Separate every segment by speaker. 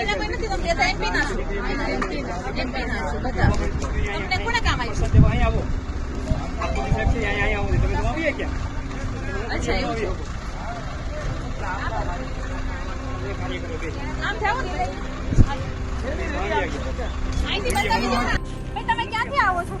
Speaker 1: તમે
Speaker 2: ને. ને. ક્યાંથી આવો છો બેન? તમે ક્યાંથી આવો છો?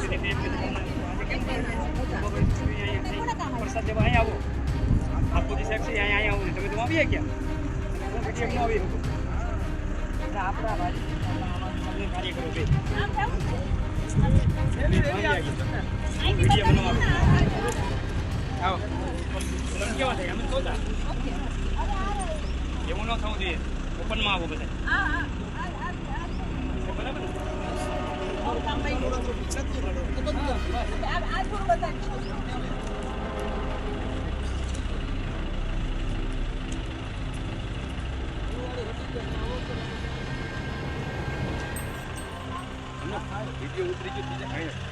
Speaker 2: છો બધા.
Speaker 1: અહીંયા આવો આ પોલીસ સાહેબ છે, અહીંયા અહીંયા આવો તમે તો આવીએ ક્યાં હું વિડીયોમાં આવી આપણા ભાઈ કાર્ય કરો
Speaker 2: ને
Speaker 1: આવો કેવા થાય અમે જોતા એવું ન થવું જોઈએ. ઓપનમાં આવો બધા. વીડિયો ઉતરી ગયો બીજા કાંઈ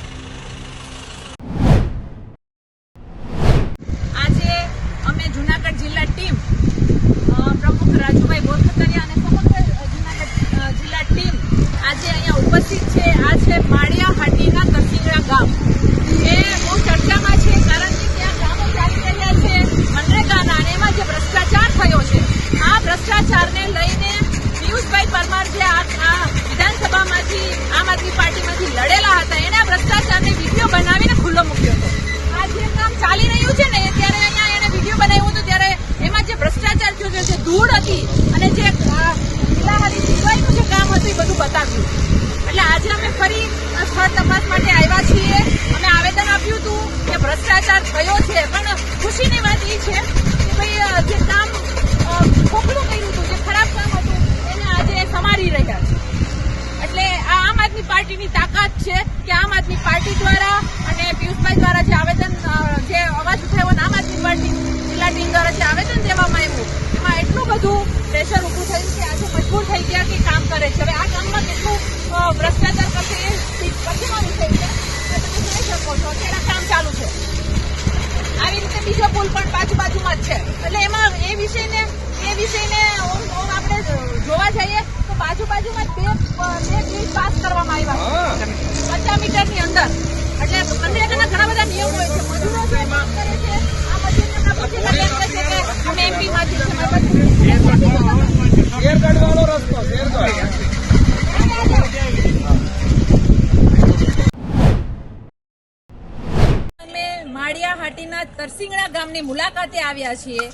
Speaker 2: આજે અમે જુનાગઢ જિલ્લા ટીમ અ, પ્રમુખ રાજુભાઈ બોરખતરિયા અને સમગ્ર જુનાગઢ અ, જિલ્લા ટીમ આજે અહીંયા ઉપસ્થિત છે આ છે માળિયા હાટીના કરસીંગડા ગામ એ બહુ ચર્ચામાં છે કારણ કે ત્યાં કામો ચાલી રહ્યા છે મનરેગાના અને એમાં જે ભ્રષ્ટાચાર થયો છે આ ભ્રષ્ટાચારને લઈને પિયુષભાઈ પરમાર જે આ આ વિધાનસભામાંથી આમ આદમી પાર્ટીમાંથી લડેલા હતા એને આ ભ્રષ્ટાચારને વીડિયો બનાવીને ખુલ્લો મૂક્યો હતો આ જે કામ ચાલી રહ્યું છે ને એ ત્યારે અહીંયા એને વીડિયો બનાવ્યો હતો ત્યારે એમાં જે ભ્રષ્ટાચાર થયો છે જે ધૂળ હતી અને જે આ લીલાહારી સિવાયનું જે કામ હતું એ બધું બતાવ્યું એટલે આજે અમે ફરી આ સ્થળ તપાસ માટે આવ્યા છીએ અમે આવેદન આપ્યું હતું કે ભ્રષ્ટાચાર થયો છે પણ ખુશીની વાત એ છે કે ભાઈ અ, જે કામ અ, ખોખલું કર્યું હતું જે ખરાબ કામ હતું એને આજે સમારી રહ્યા છે એટલે આ આમ આદમી પાર્ટીની તાકાત છે કે આમ આદમી પાર્ટી દ્વારા અને પિયુષભાઈ દ્વારા જે આવેદન જે અવાજ ઉઠાવ્યો આમ આદમી પાર્ટી જિલ્લા ટીમ દ્વારા જે આવેદન દેવામાં આવ્યું, એમાં એટલું બધું પ્રેશર ઊભું થયું કે આજે મજબૂર થઈ ગયા કે કામ કરે છે. હવે આ કામમાં કેટલું ભ્રષ્ટાચાર કરશે એ પછીનો વિષય છે. તમે જોઈ શકો છો, અત્યારે કામ ચાલુ છે. આવી રીતે બીજો પુલ પણ બાજુ બાજુમાં જ છે. એટલે એમાં એ વિષયને એ વિષયને આપણે જોવા જઈએ બાજુ બાજુમાં બે બે બ્રિજ પાસ કરવામાં આવ્યા પચાસ મીટરની અંદર. એટલે મનરેગાના ઘણા બધા નિયમો હોય છે. મજૂરો છે આ મજૂરને છે કે અમે એમપી છે
Speaker 3: શેરગઢ વાળો રસ્તો
Speaker 2: ગામની મુલાકાતે આવ્યા છીએ.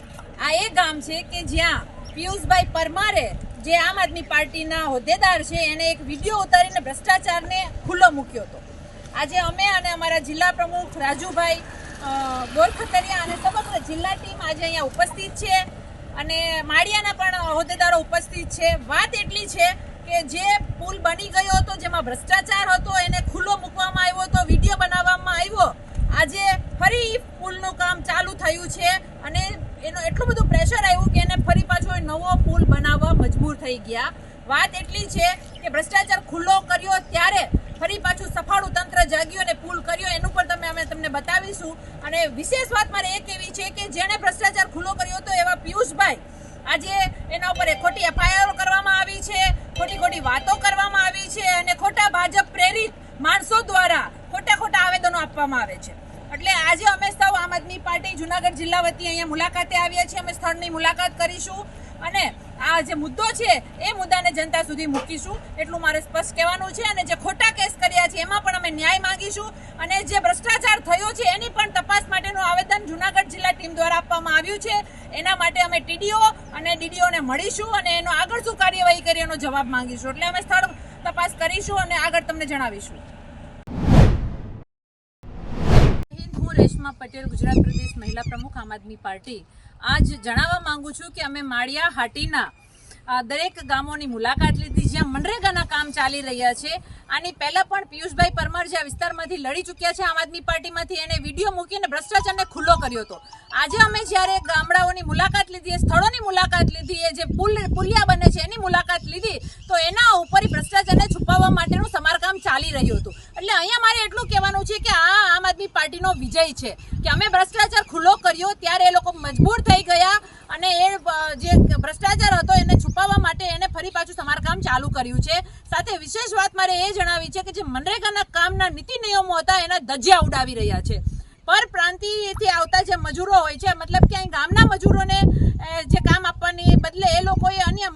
Speaker 2: આ એ ગામ છે કે જ્યાં પિયુષભાઈ પરમારે જે આમ આદમી પાર્ટીના હોદ્દેદાર છે, એને એક વીડિયો ઉતારીને ભ્રષ્ટાચારને ખુલ્લો મૂક્યો હતો. આજે અમે અને અમારા જિલ્લા પ્રમુખ રાજુભાઈ ગોરખતરિયા અને સમગ્ર જિલ્લા ટીમ આજે અહીંયા ઉપસ્થિત છે અને માળિયાના પણ હોદ્દેદારો ઉપસ્થિત છે. વાત એટલી છે કે જે પુલ બની ગયો હતો, જેમાં ભ્રષ્ટાચાર હતો, એને ખુલ્લો મૂકવામાં આવ્યો હતો, વીડિયો બનાવવામાં આવ્યો. આજે ફરી પુલનું કામ ચાલુ થયું છે અને એનો એટલું બધું પ્રેશર આવ્યું કે એને ફરી પાછો નવો પુલ બનાવવા મજબૂર થઈ ગયા. વાત એટલી છે કે ભ્રષ્ટાચાર ખુલ્લો કર્યો ત્યારે ફરી પાછું સફાળું તંત્ર જાગ્યું અને પુલ કર્યો. એનું પણ તમે અમે તમને બતાવીશું. અને વિશેષ વાત મારે એ કહેવી છે કે જેણે ભ્રષ્ટાચાર ખુલ્લો કર્યો હતો એવા પિયુષભાઈ આજે એના ઉપર એક ખોટી એફઆઈઆર કરવામાં આવી છે ખોટી ખોટી વાતો કરવામાં આવી છે અને ખોટા ભાજપ પ્રેરિત માણસો દ્વારા ખોટા ખોટા આવેદનો આપવામાં આવે છે એટલે આજે અમે સૌ આમ આદમી પાર્ટી જુનાગઢ જિલ્લા વતી અહીંયા મુલાકાતે આવ્યા છીએ. અમે સ્થળની મુલાકાત કરીશું અને આ જે મુદ્દો છે, એ મુદ્દાને જનતા સુધી મૂકીશું. એટલું મારે સ્પષ્ટ કહેવાનું છે અને જે ખોટા કેસ કર્યા છે, એમાં પણ અમે ન્યાય માંગીશું અને જે ભ્રષ્ટાચાર થયો છે, એની પણ તપાસ માટેનું આવેદન જુનાગઢ જિલ્લા ટીમ દ્વારા આપવામાં આવ્યું છે. એના માટે અમે ટીડીઓ અને ડીડીઓને મળીશું અને એનો આગળ શું કાર્યવાહી કરી એનો જવાબ માંગીશું. એટલે અમે સ્થળ તપાસ કરીશું અને આગળ તમને જણાવીશું. હિન્દ પટેલ, ગુજરાત પ્રદેશ મહિલા પ્રમુખ, આમ આદમી પાર્ટી. આજ જણાવવા માંગુ છું કે અમે માળિયા હાટીના દરેક ગામોની મુલાકાત લીધી, જ્યાં મનરેગાના કામ ચાલી રહ્યા છે. આની પહેલા પણ પિયુષભાઈ પરમાર જે વિસ્તારમાંથી લડી ચૂક્યા છે આમ આદમી પાર્ટીમાંથી, એને વીડિયો મૂકીને ભ્રષ્ટાચારને ખુલ્લો કર્યો હતો. આજે અમે જ્યારે ગામડાઓની મુલાકાત લીધી, એ સ્થળોની મુલાકાત લીધી, એ જે પુલ, પુલિયા બને છે એની મુલાકાત લીધી, તો એના ઉપર ભ્રષ્ટાચારને છુપાવવા માટેનું સમારકામ ચાલી રહ્યું હતું. એટલે અહીંયા મારે એટલું કહેવાનું છે કે આ આમ આદમી પાર્ટીનો વિજય છે. કે અમે ભ્રષ્ટાચાર ખુલ્લો કર્યો ત્યારે એ લોકો મજબૂર થઈ ગયા અને એ જે ભ્રષ્ટાચાર હતો એને છુપાવવા માટે એને ફરી પાછું સમારકામ ચાલુ કર્યું છે. સાથે વિશેષ વાત મારે એ જણાવી છે કે જે મનરેગાના કામના નીતિ નિયમો હતા એના ધજિયા ઉડાવી રહ્યા છે. પર પ્રાંતિથી આવતા જે મજૂરો હોય છે, મતલબ કે અહીં ગામના મજૂરોને જે કામ આપવાની બદલે એ લોકોએ અન્ય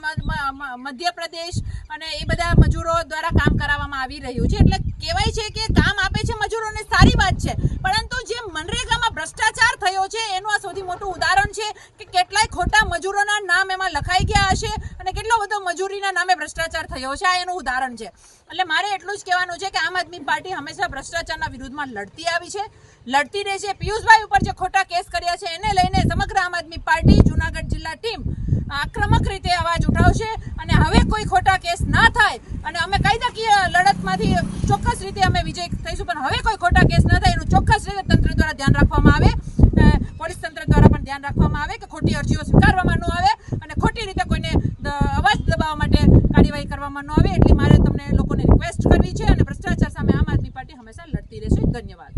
Speaker 2: મધ્યપ્રદેશ અને એ બધા મજૂરો દ્વારા કામ કરાવવામાં આવી રહ્યું છે. એટલે કહેવાય છે કે કામ આપે છે મજૂરોને સારી વાત છે, પરંતુ જે મનરેગામાં ભ્રષ્ટાચાર થયો છે, એનું આ સૌથી મોટું ઉદાહરણ છે કે કેટલાય ખોટા મજૂરોના નામ એમાં લખાઈ ગયા હશે મજૂરીના નામે ભ્રષ્ટાચાર થયો છે, આ એનું ઉદાહરણ છે. એટલે મારે એટલું જ કહેવાનું છે કે આમ આદમી પાર્ટી હંમેશા ભ્રષ્ટાચારના વિરુદ્ધમાં લડતી આવી છે. લડતી રહે છે પિયુષભાઈ ઉપર જે ખોટા કેસ કર્યા છે, એને લઈને સમગ્ર આમ આદમી પાર્ટી જુનાગઢ જિલ્લા ટીમ આક્રમક રીતે અવાજ ઉઠાવશે અને હવે કોઈ ખોટા કેસ ના થાય અને અમે કાયદાકીય લડતમાંથી ચોક્કસ રીતે અમે વિજય થઈશું, પણ હવે કોઈ ખોટા કેસ ના થાય, એનું ચોક્કસ રીતે તંત્ર દ્વારા ધ્યાન રાખવામાં આવે અ, પોલીસ તંત્ર દ્વારા પણ ધ્યાન રાખવામાં આવે કે ખોટી અરજીઓ સ્વીકારવામાં ન આવે અને ખોટી રીતે કોઈને દ- અવાજ દબાવવા માટે કાર્યવાહી કરવામાં ન આવે એટલી મારે તમને લોકોને રિક્વેસ્ટ કરવી છે અને ભ્રષ્ટાચાર સામે આમ આદમી પાર્ટી હંમેશા લડતી રહેશે ધન્યવાદ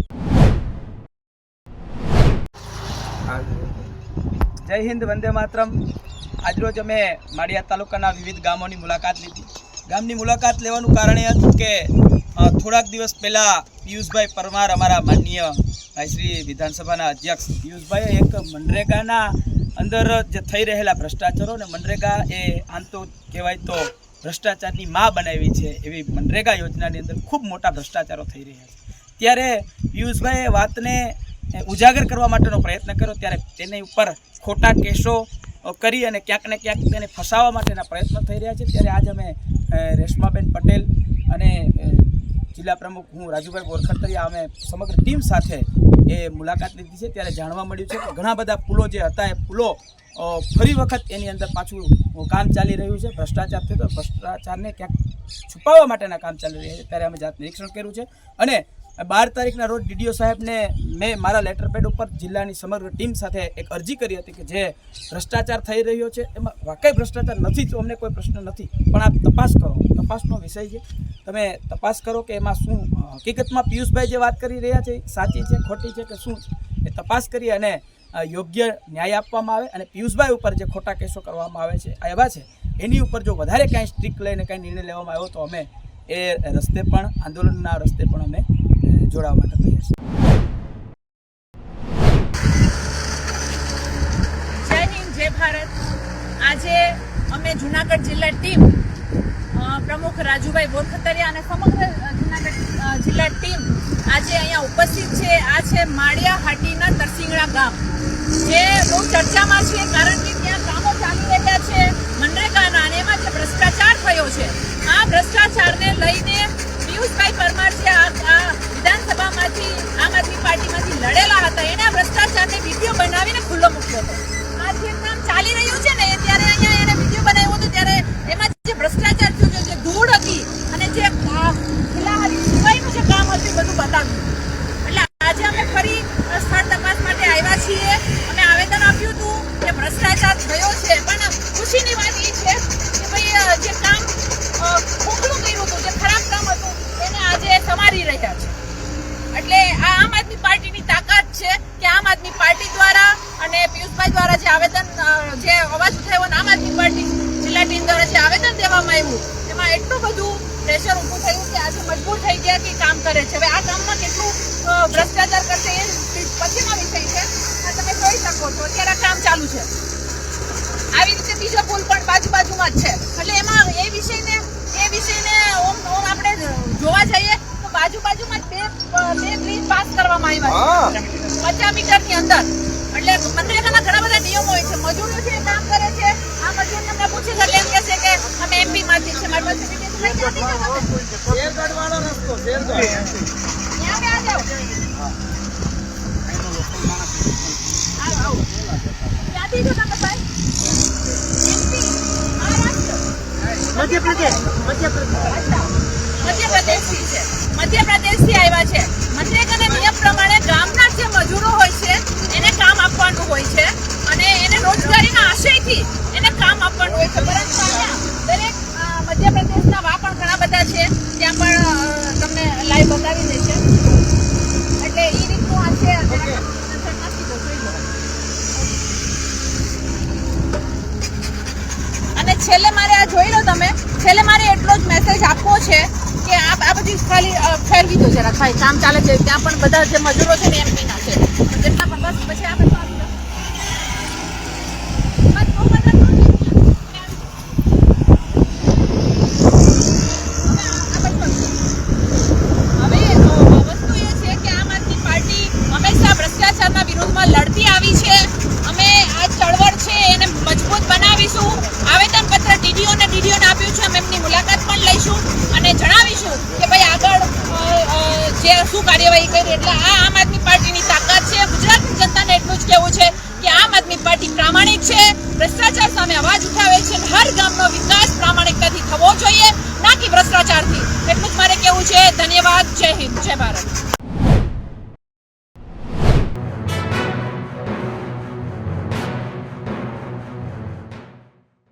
Speaker 3: જય હિન્દ, વંદે માતરમ. આજરોજ અમે માળિયા તાલુકાના વિવિધ ગામોની મુલાકાત લીધી. ગામની મુલાકાત લેવાનું કારણ એ હતું કે થોડાક દિવસ પહેલાં પિયુષભાઈ પરમાર અમારા માનનીય ભાઈ શ્રી વિધાનસભાના અધ્યક્ષ. પિયુષભાઈએ એક મનરેગાના અંદર જે થઈ રહેલા ભ્રષ્ટાચારો ને મનરેગા એ આમ તો કહેવાય તો ભ્રષ્ટાચારની માં બનાવી છે એવી મનરેગા યોજનાની અંદર ખૂબ મોટા ભ્રષ્ટાચારો થઈ રહ્યા છે. ત્યારે પિયુષભાઈએ વાતને ઉજાગર કરવા માટેનો પ્રયત્ન કર્યો. ત્યારે તેની ઉપર ખોટા કેસો કરી અને ક્યાંક ને ક્યાંક તેને ફસાવવા માટેના પ્રયત્નો થઈ રહ્યા છે. ત્યારે આજ અમે રેશ્માબેન પટેલ અને જિલ્લા પ્રમુખ હું રાજુભાઈ બોરખતરિયા અમે સમગ્ર ટીમ સાથે એ મુલાકાત લીધી છે. ત્યારે જાણવા મળ્યું છે કે ઘણા બધા પુલો જે હતા એ પુલો ફરી વખત એની અંદર પાછું કામ ચાલી રહ્યું છે. ભ્રષ્ટાચાર થયો તો ભ્રષ્ટાચારને ક્યાંક છુપાવવા માટેના કામ ચાલી રહ્યા છે. ત્યારે અમે જાત નિરીક્ષણ કર્યું છે. અને બાર તારીખના રોજ ડીડીઓ સાહેબને મેં મારા લેટર પેડ ઉપર જિલ્લાની સમગ્ર ટીમ સાથે એક અરજી કરી હતી કે જે ભ્રષ્ટાચાર થઈ રહ્યો છે, એમાં વાકઈ ભ્રષ્ટાચાર નથી, તો અમને કોઈ પ્રશ્ન નથી. પણ આપ તપાસ કરો, તપાસનો વિષય છે. તમે તપાસ કરો કે એમાં શું હકીકતમાં પિયુષભાઈ જે વાત કરી રહ્યા છે સાચી છે, ખોટી છે કે શું? એ તપાસ કરી અને યોગ્ય ન્યાય આપવામાં આવે અને પિયુષભાઈ ઉપર જે ખોટા કેસો કરવામાં આવે છે, આ એવા છે. એની ઉપર જો વધારે કાંઈ સ્ટ્રીક લઈને કાંઈ નિર્ણય લેવામાં આવ્યો તો અમે એ રસ્તે પણ, આંદોલનના રસ્તે પણ અમે જોડાવા માટે તૈયાર
Speaker 2: છે. આજે અમે જુનાગઢ જિલ્લા ટીમ પ્રમુખ રાજુભાઈ બોરખતરિયા અને સમગ્ર જુનાગઢ જિલ્લા ટીમ આજે અહીંયા ઉપસ્થિત છે. આ છે માળિયા હાટીના તરસિંગડા ગામ. જે બહુ ચર્ચામાં છે કારણ કે ત્યાં કામો ચાલી રહ્યા છે મનરેગાના અને એમાં જે ભ્રષ્ટાચાર થયો છે. આ ભ્રષ્ટાચારને લઈને પિયુષભાઈ પરમાર જે પાર્ટીમાંથી લડેલા હતા. એને ભ્રષ્ટાચારને વીડિયો બનાવીને ખુલ્લો મૂક્યો હતો. આ કામ ચાલી રહ્યું છે ને એ ત્યારે અહીંયા એને વીડિયો બનાવ્યો હતો ત્યારે એમાં જે ભ્રષ્ટાચાર થયો છે, જે ધૂળ હતી અને જે આ પેલા સિવાયનું જે કામ હતું એ બધું બતાવ્યું એટલે આજે અમે ફરી અ, સ્થળ તપાસ માટે આવ્યા છીએ અમે આવેદન આપ્યું હતું કે ભ્રષ્ટાચાર થયો છે પણ ખુશીની વાત એ છે કે ભાઈ અ, જે કામ અ, ખોખલું કર્યું હતું જે ખરાબ કામ હતું એને આજે સમારી રહ્યા છે એટલે આ આમ આદમી પાર્ટીની તાકાત છે કે આમ આદમી પાર્ટી દ્વારા અને પિયુષભાઈ દ્વારા જે આવેદન અ, જે અવાજ ઉઠાવ્યો અને આમ આદમી પાર્ટી જિલ્લા ટીમ દ્વારા જે આવ્યું. એમાં એટલું બધું પ્રેશર ઊભું થયું કે આજે મજબૂર થઈ ગયા કે કામ કરે છે. હવે આ કામમાં કેટલું ભ્રષ્ટાચાર કરશે એ પછીનો વિષય છે. આ તમે જોઈ શકો છો. અત્યારે કામ ચાલુ છે. આવી રીતે બીજો પુલ પણ બાજુ બાજુમાં જ છે. એટલે એમાં એ વિષયને એ વિષયને ઓમ ઓમ આપણે જોવા જઈએ તો બાજુ બાજુમાં બે બે બ્રિજ પાસ કરવામાં આવ્યા છે. પચાસ મીટરની અંદર. એટલે મનરેગાના ઘણા બધા નિયમો હોય છે. મજૂરો છે કામ કરે છે આ મજૂર તમને પૂછી એટલે એમ કહેશે કે અમે એમપી માંથી છે મારી મધ્યપ્રદેશથી છે. મધ્યપ્રદેશથી આવ્યા છે. મનરેગાના નિયમ પ્રમાણે ગામના જે મજૂરો હોય છે એને કામ આપવાનું હોય છે. અને એને રોજગારીના આશયથી એને કામ આપવાનું હોય છે. પરંતુ મધ્યપ્રદેશના વા પણ ઘણા બધા છે ત્યાં પણ તમને લાઈવ બતાવી છે. એટલે એ રીતનું આ છે અને છેલ્લે મારે આ જોઈ લો તમે છેલ્લે મારે એટલો જ મેસેજ આપવો છે કે આપ આ બધી ખાલી ફેરવી દો જરા. ખાલી કામ ચાલે છે ત્યાં પણ બધા જે મજૂરો છે ને એમ એમપીના છે. જેટલા પણ બસ પછી આપણે about it.